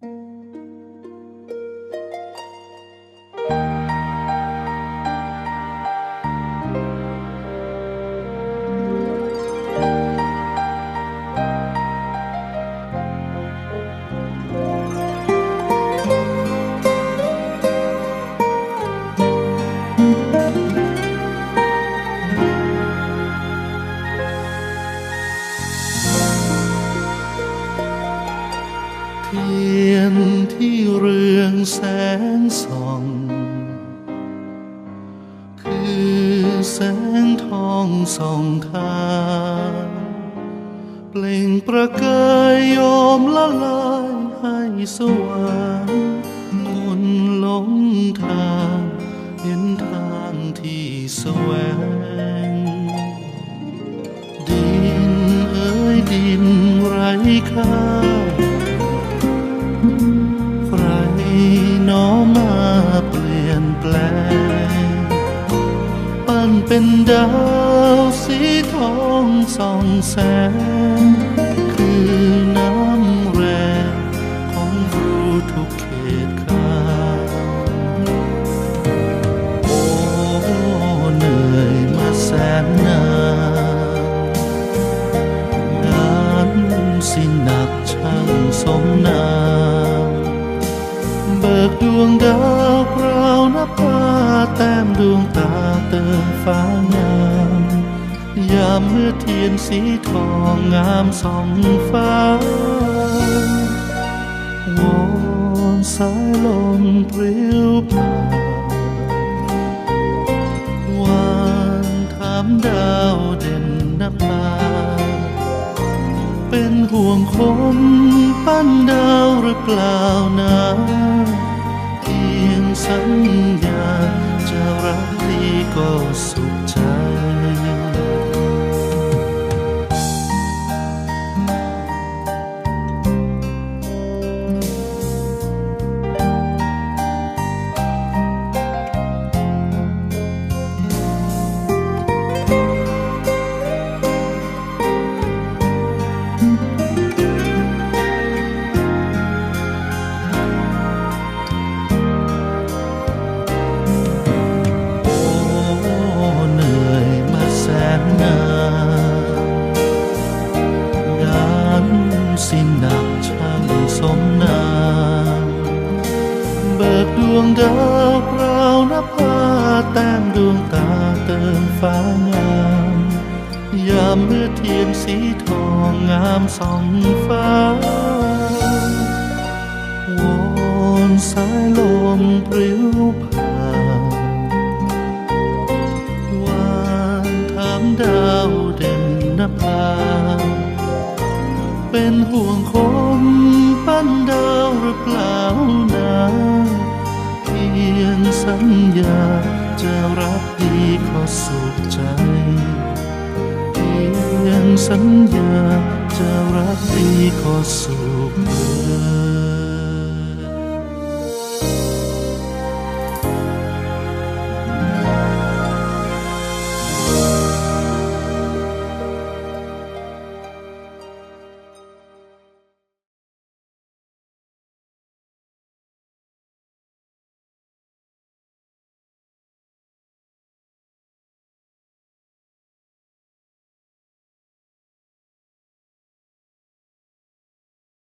เงแสงส่อง คือแสงทองส่องทางเปล่งประกายโยมละลายให้สว่างคนหลงทางเห็นทางที่แสวง ดินเอ้ยดินไร้ค่า เป็นดาวสีทองส่องแสง เบิกดวงดาวพราวนภาแต้มดวงตาเติมฟ้างามยามเมื่อเทียนสีทองงามส่องฟ้าวอนสายลมปลิวผ่าน วงคมปั้นดาวหรือเปล่านะเพียงสัญญาจะรักดีก็สุขใจ สิ้นหนักช่างสมนามเบิกดวงดาวพรานภาแต้มดวงตาเติมฟ้างามยามเมื่อเทียนสีทองงามส่องฟ้าวอนสายลมปลิวผ่านวานถามดาวเด่นนภา เป็นห่วงคมปั้นดาวหรือเปล่านะเพียงสัญญาจะรักดีขอสุขใจ เพียงสัญญาจะรักดีขอสุขเอ่ย